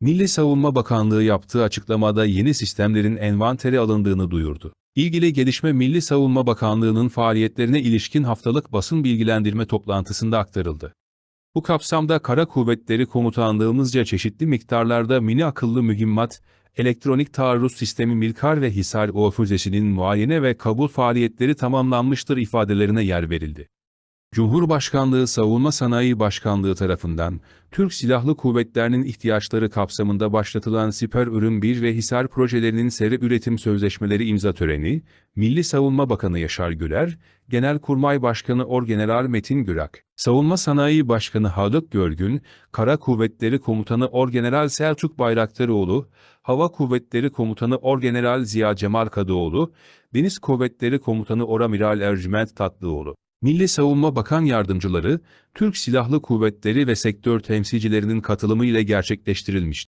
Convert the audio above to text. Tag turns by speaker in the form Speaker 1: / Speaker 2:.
Speaker 1: Milli Savunma Bakanlığı yaptığı açıklamada yeni sistemlerin envanteri alındığını duyurdu. İlgili gelişme Milli Savunma Bakanlığı'nın faaliyetlerine ilişkin haftalık basın bilgilendirme toplantısında aktarıldı. Bu kapsamda Kara Kuvvetleri Komutanlığımızca çeşitli miktarlarda mini akıllı mühimmat, elektronik taarruz sistemi Milkar ve Hisar O muayene ve kabul faaliyetleri tamamlanmıştır ifadelerine yer verildi. Cumhurbaşkanlığı Savunma Sanayi Başkanlığı tarafından Türk Silahlı Kuvvetleri'nin ihtiyaçları kapsamında başlatılan Siper Ürün 1 ve Hisar projelerinin seri üretim sözleşmeleri imza töreni, Milli Savunma Bakanı Yaşar Güler, Genelkurmay Başkanı Orgeneral Metin Gürak, Savunma Sanayi Başkanı Halık Görgün, Kara Kuvvetleri Komutanı Orgeneral Selçuk Bayraktaroğlu, Hava Kuvvetleri Komutanı Orgeneral Ziya Cemal Kadıoğlu, Deniz Kuvvetleri Komutanı Oramiral Ercüment Tatlıoğlu. Milli Savunma Bakan Yardımcıları, Türk Silahlı Kuvvetleri ve sektör temsilcilerinin katılımı ile gerçekleştirilmiştir.